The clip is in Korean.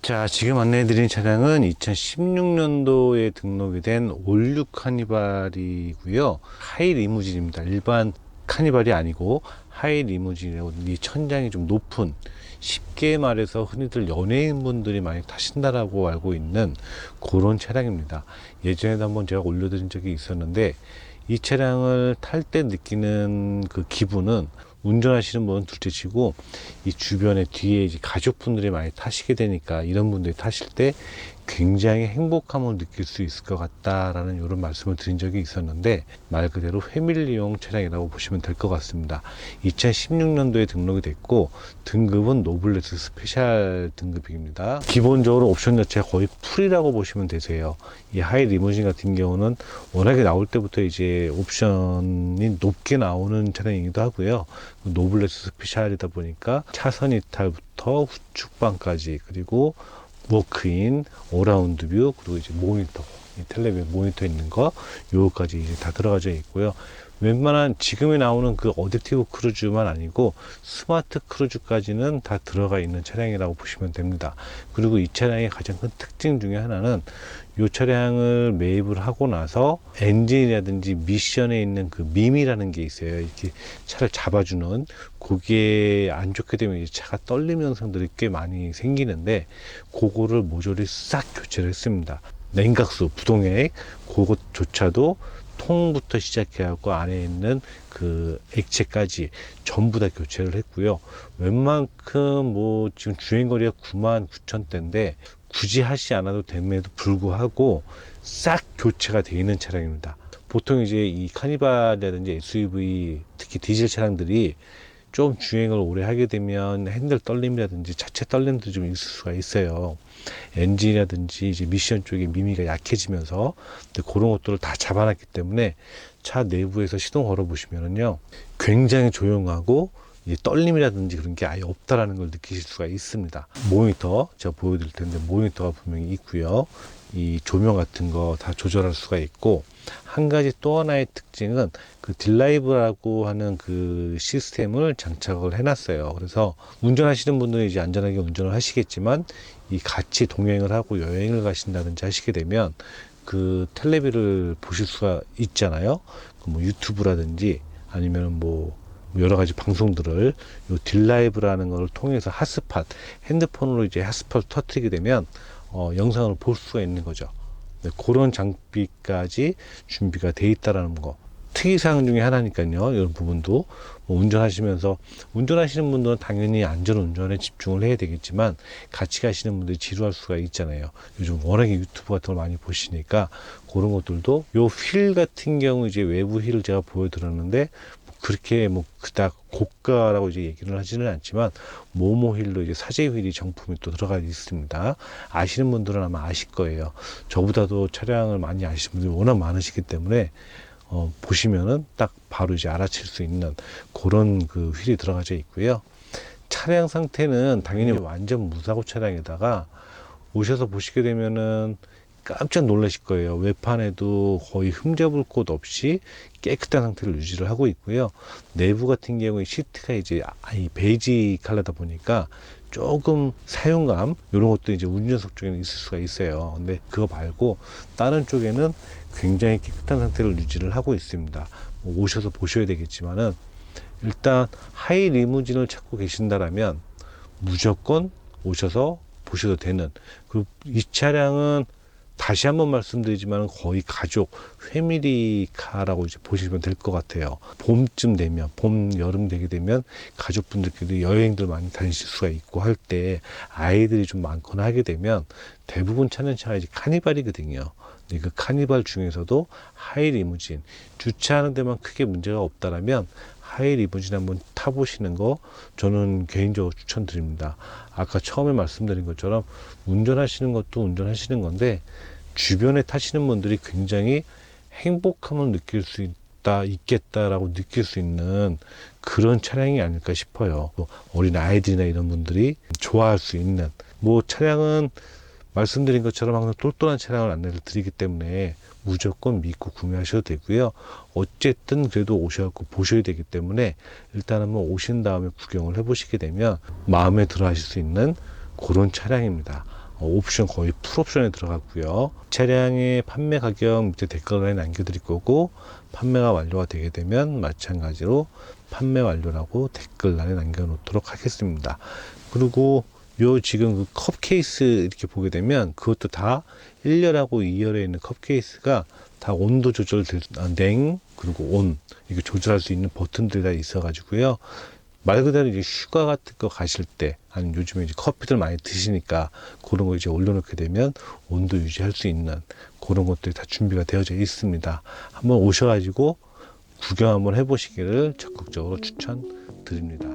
자, 지금 안내해드린 차량은 2016년도에 등록이 된 올류 카니발이고요. 하이 리무진입니다. 일반 카니발이 아니고 하이 리무진이라고 이 천장이 좀 높은 쉽게 말해서 흔히들 연예인분들이 많이 타신다라고 알고 있는 그런 차량입니다. 예전에도 한번 제가 올려드린 적이 있었는데 이 차량을 탈 때 느끼는 그 기분은 운전하시는 분은 둘째치고 이 주변에 뒤에 이제 가족분들이 많이 타시게 되니까 이런 분들이 타실 때 굉장히 행복함을 느낄 수 있을 것 같다라는 이런 말씀을 드린 적이 있었는데 말 그대로 패밀리용 차량이라고 보시면 될 것 같습니다. 2016년도에 등록이 됐고 등급은 노블레스 스페셜 등급입니다. 기본적으로 옵션 자체가 거의 풀이라고 보시면 되세요. 이 하이 리무진 같은 경우는 워낙에 나올 때부터 이제 옵션이 높게 나오는 차량이기도 하고요. 노블레스 스페셜이다 보니까 차선 이탈부터 후축방까지 그리고 워크인, 오라운드 뷰, 그리고 이제 모니터, 이 텔레비전 모니터 있는 거, 요거까지 이제 다 들어가져 있고요. 웬만한 지금에 나오는 그 어댑티브 크루즈만 아니고 스마트 크루즈까지는 다 들어가 있는 차량이라고 보시면 됩니다. 그리고 이 차량의 가장 큰 특징 중에 하나는 이 차량을 매입을 하고 나서 엔진이라든지 미션에 있는 그 밈이라는 게 있어요. 이렇게 차를 잡아주는 그게 안 좋게 되면 차가 떨리는 현상들이 꽤 많이 생기는데 그거를 모조리 싹 교체를 했습니다. 냉각수, 부동액 그것조차도 통부터 시작해갖고 안에 있는 그 액체까지 전부 다 교체를 했고요. 웬만큼 뭐 지금 주행거리가 9만 9천 대인데 굳이 하지 않아도 됨에도 불구하고 싹 교체가 되어 있는 차량입니다. 보통 이제 이 카니발이라든지 SUV 특히 디젤 차량들이 좀 주행을 오래 하게 되면 핸들 떨림이라든지 자체 떨림도 좀 있을 수가 있어요. 엔진이라든지 이제 미션 쪽에 미미가 약해지면서 그런 것들을 다 잡아놨기 때문에 차 내부에서 시동 걸어 보시면은요 굉장히 조용하고 이 떨림이라든지 그런 게 아예 없다라는 걸 느끼실 수가 있습니다. 모니터 제가 보여드릴 텐데 모니터가 분명히 있고요. 이 조명 같은 거 다 조절할 수가 있고 한 가지 또 하나의 특징은 그 딜라이브라고 하는 그 시스템을 장착을 해놨어요. 그래서 운전하시는 분들은 이제 안전하게 운전을 하시겠지만 이 같이 동행을 하고 여행을 가신다든지 하시게 되면 그 텔레비를 보실 수가 있잖아요. 그뭐 유튜브라든지 아니면 뭐 여러 가지 방송들을 요 딜라이브라는 걸 통해서 핫스팟 핸드폰으로 이제 핫스팟을 터트리게 되면 어, 영상을 볼 수가 있는 거죠. 네, 그런 장비까지 준비가 돼 있다라는 거. 특이사항 중에 하나니까요. 이런 부분도 뭐 운전하시면서 운전하시는 분들은 당연히 안전 운전에 집중을 해야 되겠지만 같이 가시는 분들이 지루할 수가 있잖아요. 요즘 워낙에 유튜브 같은 걸 많이 보시니까 그런 것들도 요 휠 같은 경우 이제 외부 휠을 제가 보여드렸는데 그렇게 뭐 그닥 고가라고 이제 얘기를 하지는 않지만 모모 휠로 이제 사제 휠이 정품이 또 들어가 있습니다. 아시는 분들은 아마 아실 거예요. 저보다도 차량을 많이 아시는 분들이 워낙 많으시기 때문에 어, 보시면은 딱 바로 이제 알아챌 수 있는 그런 그 휠이 들어가져 있고요. 차량 상태는 당연히 완전 무사고 차량에다가 오셔서 보시게 되면은 깜짝 놀라실 거예요. 외판에도 거의 흠잡을 곳 없이 깨끗한 상태를 유지를 하고 있고요. 내부 같은 경우에 시트가 이제 아이 베이지 컬러다 보니까 조금 사용감 이런 것도 이제 운전석 쪽에는 있을 수가 있어요. 근데 그거 말고 다른 쪽에는 굉장히 깨끗한 상태를 유지를 하고 있습니다. 뭐 오셔서 보셔야 되겠지만은 일단 하이 리무진을 찾고 계신다라면 무조건 오셔서 보셔도 되는 그리고 이 차량은 다시 한번 말씀드리지만 거의 가족 패밀리카라고 이제 보시면 될 것 같아요. 봄쯤 되면 봄 여름 되게 되면 가족분들끼리 여행들 많이 다니실 수가 있고 할 때 아이들이 좀 많거나 하게 되면 대부분 찾는 차가 이제 카니발이거든요. 그 카니발 중에서도 하이 리무진 주차하는 데만 크게 문제가 없다라면 하이 리무진 한번 타보시는 거 저는 개인적으로 추천드립니다. 아까 처음에 말씀드린 것처럼 운전하시는 것도 운전하시는 건데 주변에 타시는 분들이 굉장히 행복함을 느낄 수 있다, 있겠다라고 느낄 수 있는 그런 차량이 아닐까 싶어요. 또 어린 아이들이나 이런 분들이 좋아할 수 있는 뭐 차량은 말씀드린 것처럼 항상 똘똘한 차량을 안내를 드리기 때문에 무조건 믿고 구매하셔도 되고요. 어쨌든 그래도 오셔갖고 보셔야 되기 때문에 일단 한번 오신 다음에 구경을 해보시게 되면 마음에 들어 하실 수 있는 그런 차량입니다. 어, 옵션 거의 풀옵션에 들어갔고요. 차량의 판매 가격 밑에 댓글에 남겨드릴 거고 판매가 완료가 되게 되면 마찬가지로 판매 완료라고 댓글란에 남겨놓도록 하겠습니다. 그리고 요 지금 그 컵 케이스 이렇게 보게 되면 그것도 다 1열하고 2열에 있는 컵 케이스가 다 온도 조절 아, 냉 그리고 온 이거 조절할 수 있는 버튼들이 다 있어 가지고요. 말 그대로 이제 휴가 같은 거 가실 때 아니면 요즘에 이제 커피들 많이 드시니까 그런 거 이제 올려놓게 되면 온도 유지할 수 있는 그런 것들이 다 준비가 되어져 있습니다. 한번 오셔가지고 구경 한번 해보시기를 적극적으로 추천드립니다.